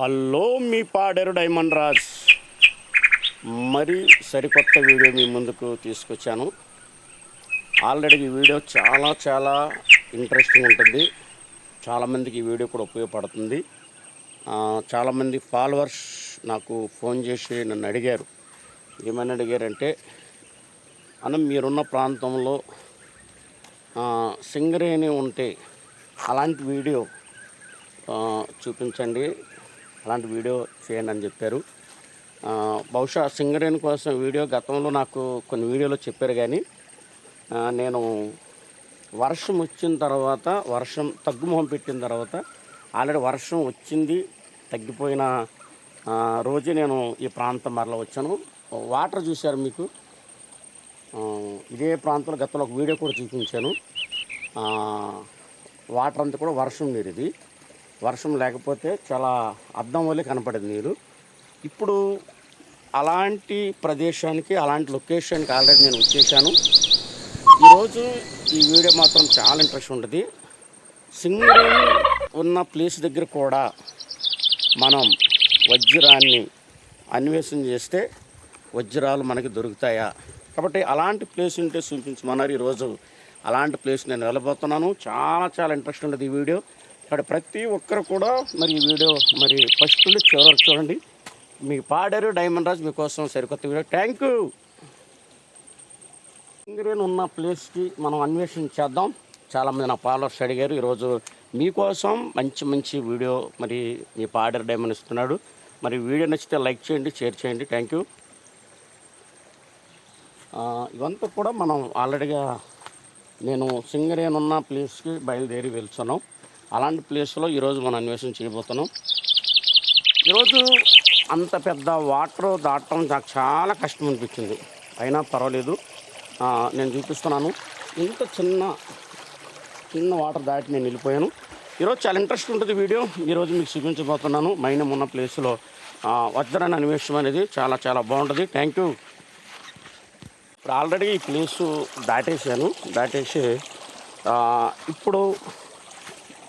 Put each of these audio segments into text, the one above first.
Hello మీ Paderu diamond Raj. మరి సరికొత్త వీడియో మీ ముందుకు తీసుకొచ్చాను. ఆల్రెడీ ఈ వీడియో చాలా చాలా ఇంట్రెస్టింగ్ ఉంటుంది. చాలామందికి ఈ వీడియో కూడా ఉపయోగపడుతుంది. చాలామంది ఫాలోవర్స్ నాకు ఫోన్ చేసి నన్ను అడిగారు. ఏమని అడిగారంటే అన్న మీరున్న ప్రాంతంలో సింగరేణి ఉంటే అలాంటి వీడియో చూపించండి. అలాంటి వీడియో చేయండి అని చెప్పారు. బహుశా సింగరేణి కోసం వీడియో గతంలో నాకు కొన్ని వీడియోలో చెప్పారు కానీ నేను వర్షం వచ్చిన తర్వాత వర్షం తగ్గుముఖం పెట్టిన తర్వాత ఆల్రెడీ వర్షం వచ్చింది తగ్గిపోయిన రోజే నేను ఈ ప్రాంతం మరలా వచ్చాను. వాటర్ చూశారు మీకు? ఇదే ప్రాంతంలో గతంలో ఒక వీడియో కూడా చూపించాను. వాటర్ అంతా కూడా వర్షం నీరు ఇది వర్షం లేకపోతే చాలా అద్దం వల్లే కనపడేది నీరు. ఇప్పుడు అలాంటి ప్రదేశానికి అలాంటి లొకేషన్కి ఆల్రెడీ నేను వచ్చేసాను. ఈరోజు ఈ వీడియో మాత్రం చాలా ఇంట్రెస్ట్ ఉంటుంది సింగరేణి ఉన్న ప్లేస్ దగ్గర కూడా మనం వజ్రాన్ని అన్వేషణ చేస్తే వజ్రాలు మనకి దొరుకుతాయా? కాబట్టి అలాంటి ప్లేస్ ఉంటే చూపించమన్నారు ఈరోజు అలాంటి ప్లేస్ నేను వెళ్ళబోతున్నాను. చాలా చాలా ఇంట్రెస్ట్ ఉంటుంది ఈ వీడియో. ఇక్కడ ప్రతి ఒక్కరు కూడా మరి ఈ వీడియో మరి ఫస్ట్ నుండి చివరి వరకు చూడండి. మీకు పాడారు డైమండ్ రాజ్ మీకోసం సరికొత్త వీడియో. థ్యాంక్ యూ సింగరేణి ఉన్న ప్లేస్కి మనం అన్వేషించేద్దాం చాలామంది నా ఫాలోవర్స్ అడిగారు ఈరోజు మీకోసం మంచి మంచి వీడియో మరి మీ పాడర్ డైమండ్ ఇస్తున్నాడు. మరి వీడియో నచ్చితే లైక్ చేయండి షేర్ చేయండి. థ్యాంక్ యూ ఇవంతా కూడా మనం ఆల్రెడీగా నేను సింగరేణి ఉన్న ప్లేస్కి బయలుదేరి వెళ్తున్నాం. అలాంటి ప్లేస్లో ఈరోజు మనం అన్వేషణ చేయబోతున్నాం. ఈరోజు అంత పెద్ద వాటర్ దాటడం నాకు చాలా కష్టం అనిపించింది అయినా పర్వాలేదు. నేను చూపిస్తున్నాను. ఇంత చిన్న చిన్న వాటర్ దాటి నేను వెళ్ళిపోయాను. ఈరోజు చాలా ఇంట్రెస్ట్ ఉంటుంది వీడియో. ఈరోజు మీకు చూపించబోతున్నాను. మైనం ఉన్న ప్లేస్లో ఆ, వజ్రాన్ని అనేది చాలా చాలా బాగుంటుంది. థ్యాంక్ యూ ఇప్పుడు ఆల్రెడీ ఈ ప్లేసు దాటేసాను దాటేసి ఇప్పుడు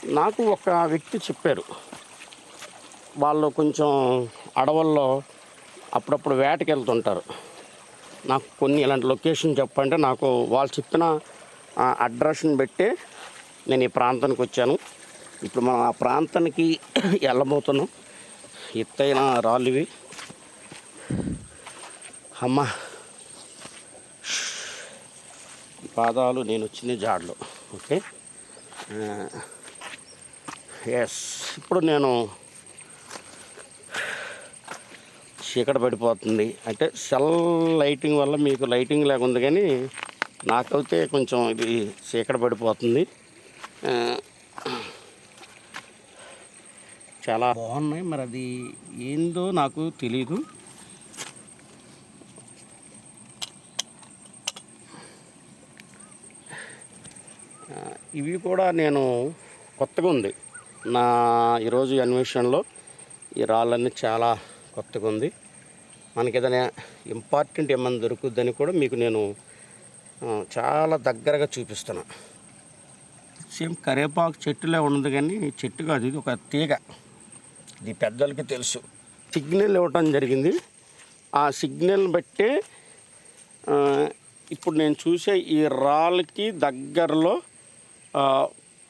నాకు ఒక వ్యక్తి చెప్పారు. వాళ్ళు కొంచెం అడవుల్లో అప్పుడప్పుడు వేటకి వెళ్తుంటారు నాకు కొన్ని ఇలాంటి లొకేషన్ చెప్పంటే నాకు వాళ్ళు చెప్పిన అడ్రస్ని బట్టి నేను ఈ ప్రాంతానికి వచ్చాను. ఇప్పుడు మనం ఆ ప్రాంతానికి వెళ్ళబోతున్నాం ఎత్తైన రాళ్ళు ఇవి అమ్మ పాదాలు నేను వచ్చింది జాడలో. ఓకే? ఎస్ ఇప్పుడు నేను చీకటి పడిపోతుంది. అంటే సెల్ లైటింగ్ వల్ల మీకు లైటింగ్ లేకుంది కానీ నాకైతే కొంచెం ఇది చీకటి పడిపోతుంది. చాలా బాగున్నాయి. మరి అది ఏందో నాకు తెలీదు. ఇవి కూడా నేను కొత్తగా ఉంది. నా ఈరోజు అన్వేషణలో ఈ రాళ్ళన్నీ చాలా కొత్తగా ఉంది. మనకి ఏదైనా ఇంపార్టెంట్ ఏమైనా దొరుకుద్దని కూడా మీకు నేను చాలా దగ్గరగా చూపిస్తున్నా. సేమ్ కరేపాకు చెట్టులే ఉన్నది కానీ చెట్టు కాదు ఇది ఒక తీగ. ఇది పెద్దలకి తెలుసు. సిగ్నల్ ఇవ్వటం జరిగింది. ఆ సిగ్నల్ బట్టే ఇప్పుడు నేను చూసే ఈ రాళ్ళకి దగ్గరలో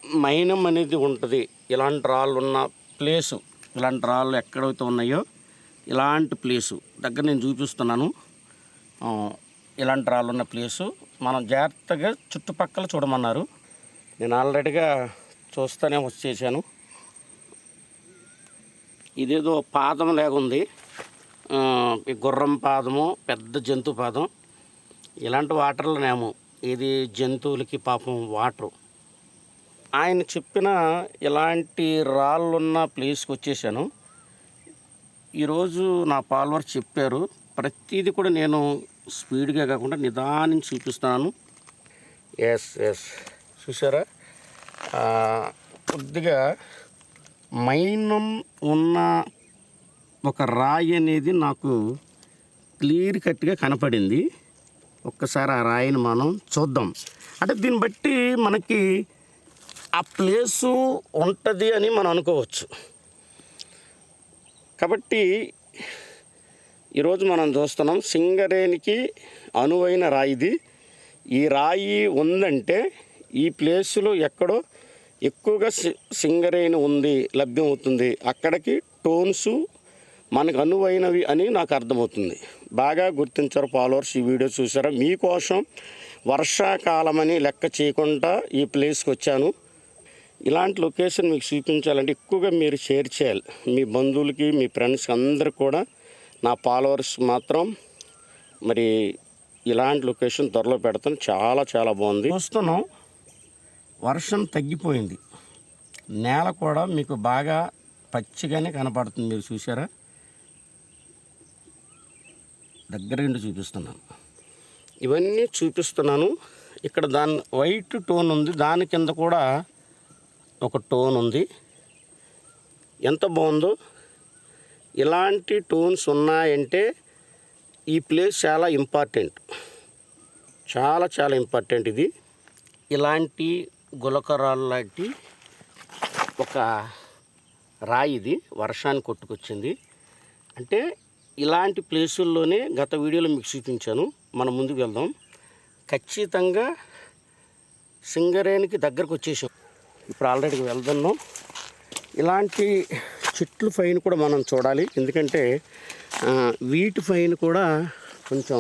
మైనం అనేది ఉంటుంది. ఇలాంటి రాళ్ళు ఉన్న ప్లేసు ఇలాంటి రాళ్ళు ఎక్కడైతే ఉన్నాయో ఇలాంటి ప్లేసు దగ్గర నేను చూపిస్తున్నాను. ఇలాంటి రాళ్ళు ఉన్న ప్లేసు. మనం జాగ్రత్తగా చుట్టుపక్కల చూడమన్నారు. నేను ఆల్రెడీగా చూస్తూనే వచ్చేసాను. ఇదేదో పాదం లేకుంది ఈ గుర్రం పాదము పెద్ద జంతు పాదం. ఇలాంటి వాటర్లనేమో ఇది జంతువులకి పాపం వాటరు. ఆయన చెప్పిన ఇలాంటి రాళ్ళున్న ప్లేస్కి వచ్చేసాను. ఈరోజు నా ఫాలోవర్ చెప్పారు. ప్రతిదీ కూడా నేను స్పీడ్గా కాకుండా నిదానం చూపిస్తున్నాను ఎస్ ఎస్ చూసారా కొద్దిగా మైనం ఉన్న ఒక రాయి అనేది నాకు క్లియర్ కట్గా కనపడింది. ఒక్కసారి ఆ రాయిని మనం చూద్దాం. అంటే దీన్ని బట్టి మనకి ఆ ప్లేసు ఉంటుంది అని మనం అనుకోవచ్చు. కాబట్టి ఈరోజు మనం చూస్తున్నాం సింగరేణికి అనువైన రాయిది. ఈ రాయి ఉందంటే ఈ ప్లేసులో ఎక్కడో ఎక్కువగా సి- సింగరేణి ఉంది లభ్యమవుతుంది. అక్కడికి టోన్స్ మనకు అనువైనవి అని నాకు అర్థమవుతుంది. బాగా గుర్తించారు ఫాలోవర్స్ ఈ వీడియో చూసారా? మీకోసం వర్షాకాలం అని లెక్క చేయకుండా ఈ ప్లేస్కి వచ్చాను. ఇలాంటి లొకేషన్ మీకు చూపించాలంటే ఎక్కువగా మీరు షేర్ చేయాలి. మీ బంధువులకి మీ ఫ్రెండ్స్కి అందరికి కూడా నా ఫాలోవర్స్ మాత్రం మరి ఇలాంటి లొకేషన్ త్వరలో పెడతాను. చాలా చాలా బాగుంది. చూస్తున్నాం వర్షం తగ్గిపోయింది. నేల కూడా మీకు బాగా పచ్చిగానే కనపడుతుంది. మీరు చూసారా దగ్గర నుండి చూపిస్తున్నాను. ఇవన్నీ చూపిస్తున్నాను. ఇక్కడ దాని వైట్ టోన్ ఉంది. దాని కింద కూడా ఒక టోన్ ఉంది. ఎంత బాగుందో. ఇలాంటి టోన్స్ ఉన్నాయంటే ఈ ప్లేస్ చాలా ఇంపార్టెంట్. చాలా చాలా ఇంపార్టెంట్ ఇది. ఇలాంటి గులకరాలు లాంటి ఒక రాయి ఇది. వర్షాన్ని కొట్టుకొచ్చింది. అంటే ఇలాంటి ప్లేసుల్లోనే గత వీడియోలో మీకు చూపించాను. మనం ముందుకు వెళ్దాం. ఖచ్చితంగా సింగరేణికి దగ్గరకు వచ్చేసాం. ఇప్పుడు ఆల్రెడీ వెళ్తున్నాం. ఇలాంటి చెట్లు పైన కూడా మనం చూడాలి. ఎందుకంటే వీటి పైన కూడా కొంచెం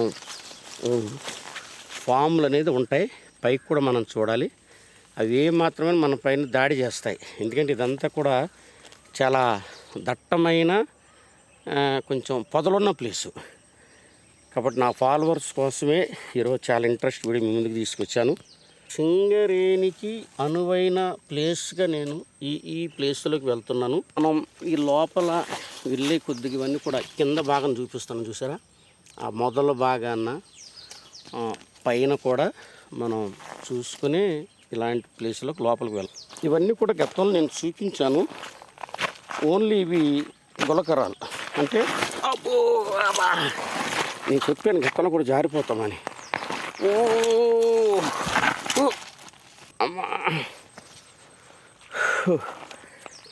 ఫామ్లు అనేది ఉంటాయి. పైకి కూడా మనం చూడాలి. అవి ఏ మాత్రమే మన పైన దాడి చేస్తాయి. ఎందుకంటే ఇదంతా కూడా చాలా దట్టమైన కొంచెం పొదలున్న ప్లేసు. కాబట్టి నా ఫాలోవర్స్ కోసమే ఈరోజు చాలా ఇంట్రెస్ట్ వీడియో మీ ముందుకు తీసుకొచ్చాను. సింగరేణికి అనువైన ప్లేస్గా నేను ఈ ఈ ప్లేస్లోకి వెళ్తున్నాను. మనం ఈ లోపల వెళ్ళే కొద్దిగా ఇవన్నీ కూడా కింద భాగం చూపిస్తాను చూసారా? ఆ మొదల భాగాన పైన కూడా మనం చూసుకుని ఇలాంటి ప్లేస్లోకి లోపలికి వెళ్ళాం ఇవన్నీ కూడా గతంలో నేను చూపించాను. ఓన్లీ ఇవి గులకరాలు. అంటే అబ్బో! నేను చెప్పాను గతంలో కూడా జారిపోతామని. ఓ!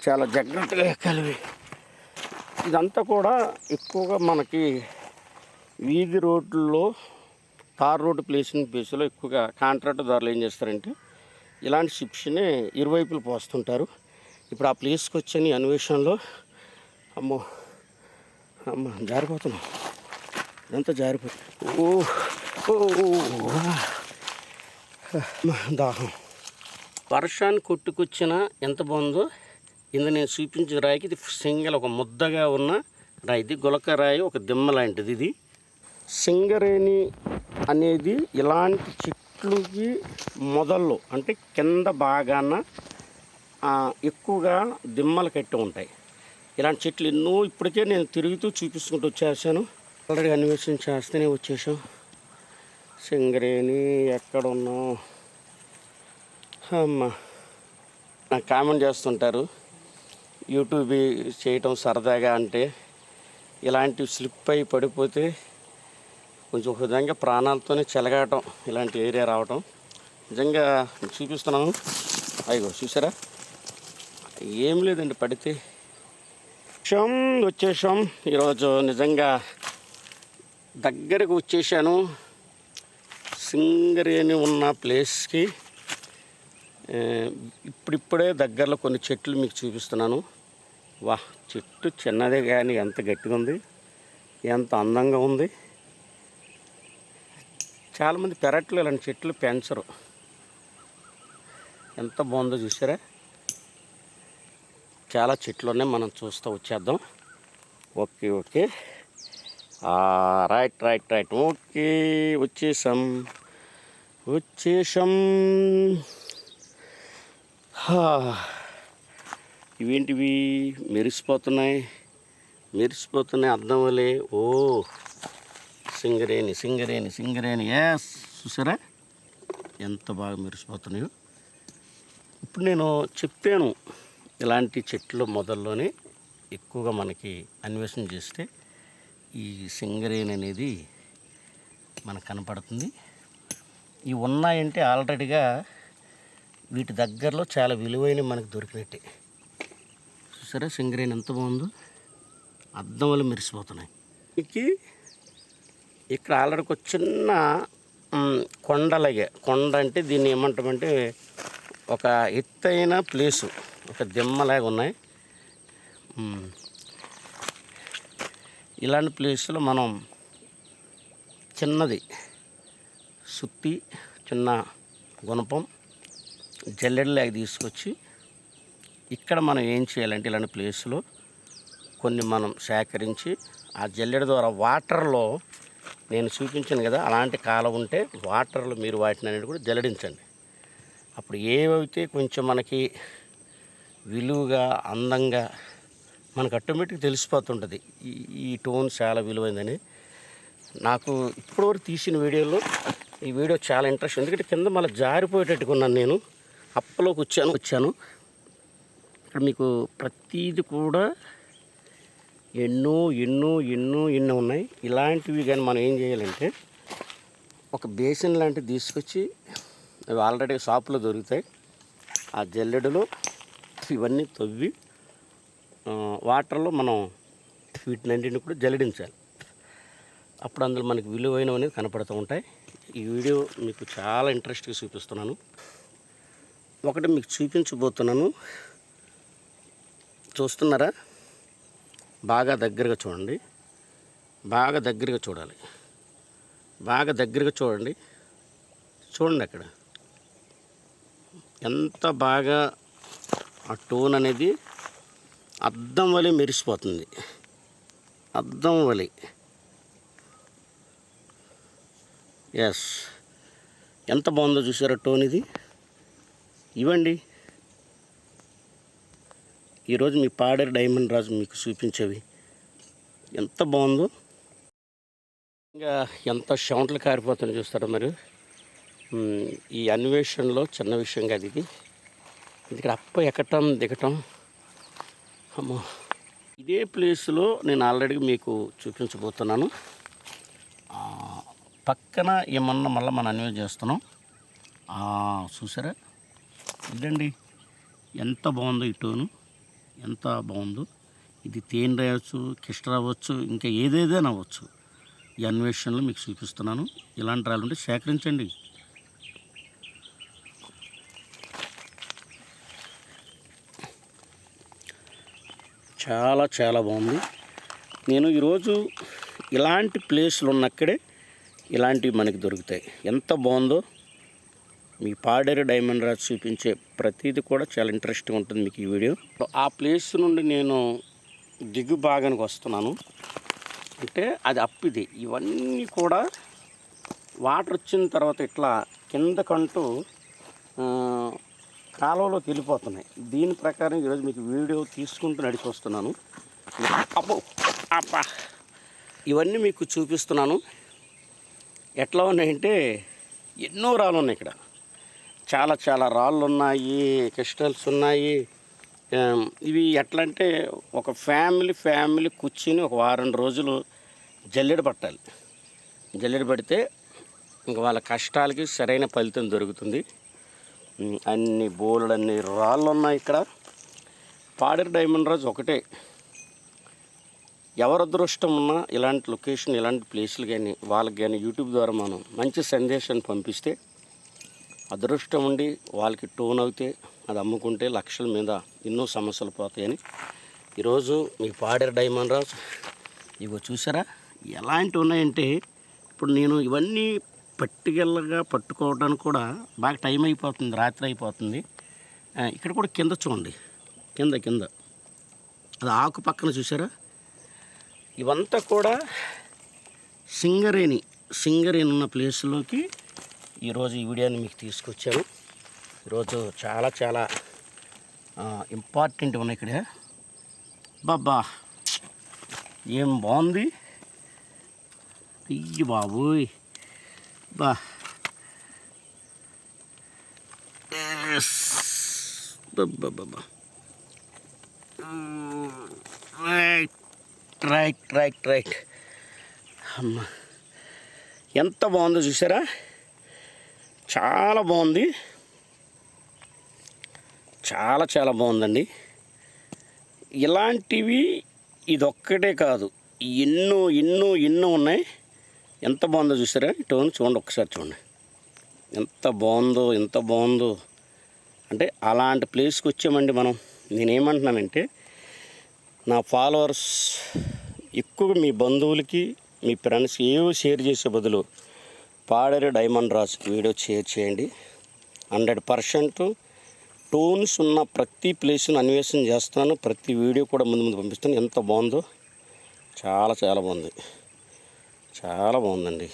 చాలా జాగ్రత్తగా ఎక్కాలి ఇదంతా కూడా ఎక్కువగా మనకి వీధి రోడ్లలో తార్ రోడ్డు ప్లేసింగ్ ప్లేస్లో ఎక్కువగా కాంట్రాక్టర్దారులు ఏం చేస్తారంటే ఇలాంటి షిప్స్ని ఇరువైపులు పోస్తుంటారు ఇప్పుడు ఆ ప్లేస్కి వచ్చని అన్వేషణలో అమ్మో అమ్మ జారిపోతున్నాం ఇదంతా జారిపోతుంది ఓ ఓ దాహం వర్షాన్ని కొట్టుకొచ్చిన ఎంత బాగుందో. ఇందు నేను చూపించిన రాయికి ఇది సింగల్ ఒక ముద్దగా ఉన్న రాయి. ఇది గులక రాయి ఒక దిమ్మ లాంటిది ఇది. సింగరేణి అనేది ఇలాంటి చెట్లుకి మొదల్లో అంటే కింద బాగాన ఎక్కువగా దిమ్మలు కట్టి ఉంటాయి. ఇలాంటి చెట్లు ఎన్నో ఇప్పటికే నేను తిరుగుతూ చూపించుకుంటూ వచ్చేసాను. ఆల్రెడీ అన్వేషణ చేస్తూనే వచ్చేసాం. సింగరేణి ఎక్కడున్నాం అమ్మా. నాకు కామెంట్ చేస్తుంటారు యూట్యూబ్ చేయటం సరదాగా అంటే ఇలాంటి స్లిప్ అయి పడిపోతే కొంచెం విధంగా ప్రాణాలతోనే చెలగాటం ఇలాంటి ఏరియా రావటం. నిజంగా చూపిస్తున్నాను. అయ్యో చూసారా? ఏం లేదండి పడితే. క్షం వచ్చేసాం ఈరోజు నిజంగా దగ్గరకు వచ్చేసాను సింగరేణి ఉన్న ప్లేస్కి ఇప్పుడిప్పుడే దగ్గరలో కొన్ని చెట్లు మీకు చూపిస్తున్నాను. వా చెట్టు చిన్నదే కానీ ఎంత గట్టిగా ఉంది ఎంత అందంగా ఉంది. చాలామంది పెరట్లో ఇలాంటి చెట్లు పెంచరు. ఎంత బాగుందో చూసారా చాలా చెట్లు ఉన్నాయి మనం చూస్తూ వచ్చేద్దాం. Okay okay. Right right right. Okay వచ్చేసాం. వచ్చేసాం. ఇవేంటివి? మెరిసిపోతున్నాయి. మెరిసిపోతున్నాయి అర్థం వలే. ఓ సింగరేణి సింగరేణి సింగరేణి. ఎస్ చూసారా? ఎంత బాగా మెరిసిపోతున్నాయో. ఇప్పుడు నేను చెప్పాను ఇలాంటి చెట్లు మొదల్లోనే ఎక్కువగా మనకి అన్వేషణ చేస్తే ఈ సింగరేణి అనేది మనకు కనపడుతుంది. ఇవి ఉన్నాయంటే ఆల్రెడీగా వీటి దగ్గరలో చాలా విలువైనవి మనకు దొరికినట్టే. చూసారా? సింగరేణి ఎంత బాగుందో? అద్దం వల్ల మెరిసిపోతున్నాయి. ఇది ఇక్కడ ఆల్రెడీ ఒక చిన్న కొండలాగే కొండ అంటే దీన్ని ఏమంటామంటే ఒక ఎత్తైన ప్లేసు. ఒక దిమ్మలాగా ఉన్నాయి. ఇలాంటి ప్లేస్లో మనం చిన్నది సుత్తి చిన్న గుణపం జల్లెడలాగా తీసుకొచ్చి ఇక్కడ మనం ఏం చేయాలంటే ఇలాంటి ప్లేస్లో కొన్ని మనం సేకరించి ఆ జల్లెడ ద్వారా వాటర్లో నేను చూపించాను కదా అలాంటి కాలం ఉంటే వాటర్లో మీరు వాటిని అనేది కూడా జల్లడించండి. అప్పుడు ఏవైతే కొంచెం మనకి విలువగా అందంగా మనకు ఆటోమేటిక్ తెలిసిపోతుంటుంది ఈ ఈ టోన్ చాలా విలువైందని. నాకు ఇప్పటివరకు తీసిన వీడియోలో ఈ వీడియో చాలా ఇంట్రెస్ట్ ఎందుకంటే కింద మళ్ళీ జారిపోయేటట్టుకున్నాను నేను. అప్పలోకి వచ్చాను. వచ్చాను. ఇక్కడ మీకు ప్రతీది కూడా ఎన్నో ఎన్నో ఎన్నో ఎన్నో ఉన్నాయి. ఇలాంటివి కానీ మనం ఏం చేయాలంటే ఒక బేసిన్ లాంటివి తీసుకొచ్చి అవి ఆల్రెడీ షాపులో దొరుకుతాయి. ఆ జల్లెడలో ఇవన్నీ తవ్వి వాటర్లో మనం వీటినన్నింటిని కూడా జల్లడించాలి. అప్పుడు అందులో మనకి విలువైనవి అనేది కనపడుతూ ఉంటాయి. ఈ వీడియో మీకు చాలా ఇంట్రెస్ట్గా చూపిస్తున్నాను. ఒకటి మీకు చూపించబోతున్నాను. చూస్తున్నారా? బాగా దగ్గరగా చూడండి. బాగా దగ్గరగా చూడాలి. బాగా దగ్గరగా చూడండి. చూడండి అక్కడ. ఎంత బాగా ఆ టోన్ అనేది అద్దం వలె మెరిసిపోతుంది. అద్దం వలె. ఎస్ ఎంత బాగుందో చూసారా టోన్ ఇది? ఇవ్వండి. ఈరోజు మీ పాడేరు డైమండ్ రాజు మీకు చూపించేవి. ఎంత బాగుందో. ఇంకా ఎంత షౌంట్లు కారిపోతుందో చూస్తారా మరి? ఈ అన్వేషణలో చిన్న విషయం కాదు ఇది. ఇక్కడ అప్ప ఎక్కటం దిగటం. అమ్మో. ఇదే ప్లేస్లో నేను ఆల్రెడీ మీకు చూపించబోతున్నాను. పక్కన ఏమన్నా మళ్ళీ మనం అన్వే చేస్తున్నాం. చూసారా? ఇదండి. ఎంత బాగుందో ఈ టోను. ఎంత బాగుందో. ఇది తేనె రావచ్చు కిష్ట రావచ్చు ఇంకా ఏదేదైనా అవ్వచ్చు. ఈ అన్వేషణలో మీకు చూపిస్తున్నాను. ఇలాంటి రాళ్ళు ఉంటే సేకరించండి. చాలా చాలా బాగుంది. నేను ఈరోజు ఇలాంటి ప్లేస్లు ఉన్నక్కడే ఇలాంటివి మనకి దొరుకుతాయి. ఎంత బాగుందో మీ పాడేరు డైమండ్ రాజ్ చూపించే ప్రతిదీ కూడా చాలా ఇంట్రెస్టింగ్ ఉంటుంది మీకు ఈ వీడియో. ఆ ప్లేస్ నుండి నేను దిగు భాగానికి వస్తున్నాను. అంటే అది అప్పిది. ఇవన్నీ కూడా వాటర్ వచ్చిన తర్వాత ఇట్లా కిందకంటూ కాలువలో తెలిపోతున్నాయి దీని ప్రకారం ఈరోజు మీకు వీడియో తీసుకుంటూ నడిచి వస్తున్నాను. అబ్బో! అబ్బా! ఇవన్నీ మీకు చూపిస్తున్నాను. ఎట్లా ఉన్నాయంటే ఎన్నో రాళ్ళు ఉన్నాయి ఇక్కడ. చాలా చాలా రాళ్ళు ఉన్నాయి క్రిస్టల్స్ ఉన్నాయి. ఇవి ఎట్లా అంటే ఒక ఫ్యామిలీ ఫ్యామిలీ కూర్చుని ఒక వారం రోజులు జల్లెడ పట్టాలి. జల్లెడ పడితే ఇంక వాళ్ళ కష్టాలకి సరైన ఫలితం దొరుకుతుంది. అన్ని బోలెడు అన్ని రాళ్ళు ఉన్నాయి ఇక్కడ. పాడేరు డైమండ్ రాజు ఒకటే. ఎవరి అదృష్టం ఉన్నా ఇలాంటి లొకేషన్ ఇలాంటి ప్లేసులు కానీ వాళ్ళకి కానీ యూట్యూబ్ ద్వారా మనం మంచి సందేశాన్ని పంపిస్తే అదృష్టం ఉండి వాళ్ళకి టోన్ అవుతే అది అమ్ముకుంటే లక్షల మీద ఎన్నో సమస్యలు పోతాయని. ఈరోజు మీ పాడేరు డైమండ్ రాజ్ ఇగో చూసారా ఎలాంటివి ఉన్నాయంటే ఇప్పుడు నేను ఇవన్నీ పట్టుకెళ్ళగా పట్టుకోవడానికి కూడా బాగా టైం అయిపోతుంది రాత్రి అయిపోతుంది. ఇక్కడ కూడా కింద చూడండి కింద కింద. అది ఆకు పక్కన చూసారా? ఇవంతా కూడా సింగరేణి సింగరేణి ఉన్న ప్లేస్లోకి ఈరోజు ఈ వీడియోని మీకు తీసుకొచ్చాను. ఈరోజు చాలా చాలా ఇంపార్టెంట్ ఉన్నాయి ఇక్కడ. బాబా ఏం బాగుంది? అయ్యి బాబోయ్. బా. బాబా రైట్ రైట్ రైట్ రైట్ అమ్మ ఎంత బాగుందో చూసారా? చాలా బాగుంది. చాలా చాలా బాగుందండి. ఇలాంటివి ఇదొక్కటే కాదు. ఎన్నో ఎన్నో ఎన్నో ఉన్నాయి. ఎంత బాగుందో చూసారా? టోన్ చూడండి ఒకసారి చూడండి. ఎంత బాగుందో ఎంత బాగుందో. అంటే అలాంటి ప్లేస్కి వచ్చామండి మనం. నేనేమంటున్నానంటే నా ఫాలోవర్స్ ఎక్కువ మీ బంధువులకి మీ ఫ్రెండ్స్ ఏవో షేర్ చేసే బదులు Paderu diamond Raj video share చేయండి. హండ్రెడ్ పర్సెంట్ టోన్స్ ఉన్న ప్రతి ప్లేస్ను అన్వేషణ చేస్తాను. ప్రతి వీడియో కూడా ముందు ముందు పంపిస్తాను. ఎంత బాగుందో చాలా చాలా బాగుంది. చాలా బాగుందండి.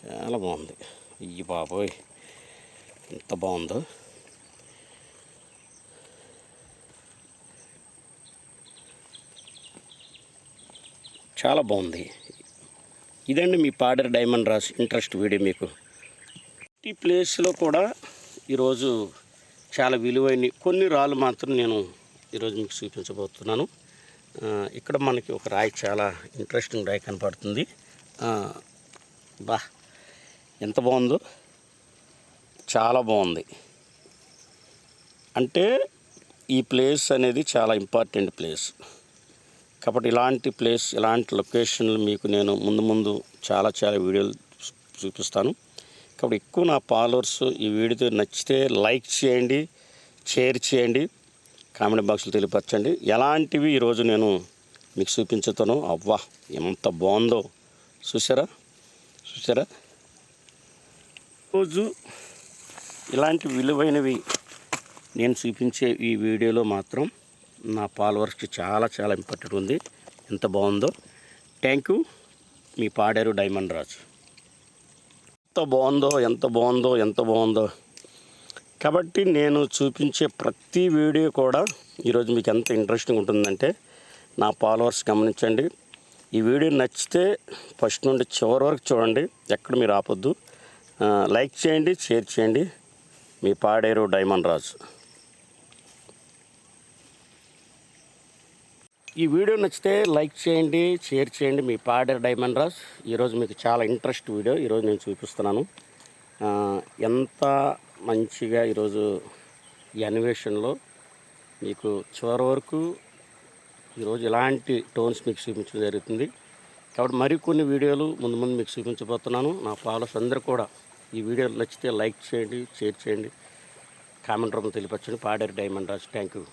చాలా బాగుంది. అయ్యి బాబోయ్! ఎంత బాగుందో. చాలా బాగుంది. ఇదండి మీ Paderu diamond Raj interest video మీకు. ఈ ప్లేస్లో కూడా ఈరోజు చాలా విలువైన కొన్ని రాళ్ళు మాత్రం నేను ఈరోజు మీకు చూపించబోతున్నాను. ఇక్కడ మనకి ఒక రాయి చాలా ఇంట్రెస్టింగ్ రాయి కనపడుతుంది. బా ఎంత బాగుందో. చాలా బాగుంది. అంటే ఈ ప్లేస్ అనేది చాలా ఇంపార్టెంట్ ప్లేస్. కాబట్టి ఇలాంటి ప్లేస్ ఇలాంటి లొకేషన్లు మీకు నేను ముందు ముందు చాలా చాలా వీడియోలు చూపిస్తాను. కాబట్టి ఎక్కువ నా ఫాలోవర్స్ ఈ వీడియో నచ్చితే లైక్ చేయండి షేర్ చేయండి కామెంట్ బాక్స్లో తెలియపరచండి. ఎలాంటివి ఈరోజు నేను మీకు చూపించుతాను అవ్వా ఎంత బాగుందో. చూసారా చూసారా రోజు ఇలాంటి విలువైనవి నేను చూపించే ఈ వీడియోలో మాత్రం నా ఫాలోవర్స్కి చాలా చాలా ఇంపార్టెంట్ ఉంది. ఎంత బాగుందో. Thank you. Me Paderu diamond Raj. ఎంత బాగుందో ఎంత బాగుందో ఎంత బాగుందో. కాబట్టి నేను చూపించే ప్రతి వీడియో కూడా ఈరోజు మీకు ఎంత ఇంట్రెస్టింగ్ ఉంటుందంటే నా ఫాలోవర్స్ గమనించండి. ఈ వీడియో నచ్చితే ఫస్ట్ నుండి చివరి వరకు చూడండి. ఎక్కడ మీరు ఆపొద్దు. లైక్ చేయండి షేర్ చేయండి. మీ పాడేరు డైమండ్ రాజు. ఈ వీడియో నచ్చితే లైక్ చేయండి షేర్ చేయండి. మీ పాడేరు డైమండ్ రాజ్ ఈరోజు మీకు చాలా ఇంట్రెస్ట్ వీడియో. ఈరోజు నేను చూపిస్తున్నాను. ఎంత మంచిగా ఈరోజు ఈ అన్వేషణలో మీకు చివరి వరకు ఈరోజు ఇలాంటి టోన్స్ మీకు చూపించడం జరుగుతుంది. కాబట్టి మరికొన్ని వీడియోలు ముందు ముందు మీకు చూపించబోతున్నాను. నా ఫాలోస్ అందరూ కూడా ఈ వీడియో నచ్చితే లైక్ చేయండి షేర్ చేయండి. కామెంట్ రూపంలో తెలియపరచండి. Paderu diamond Raj thank you.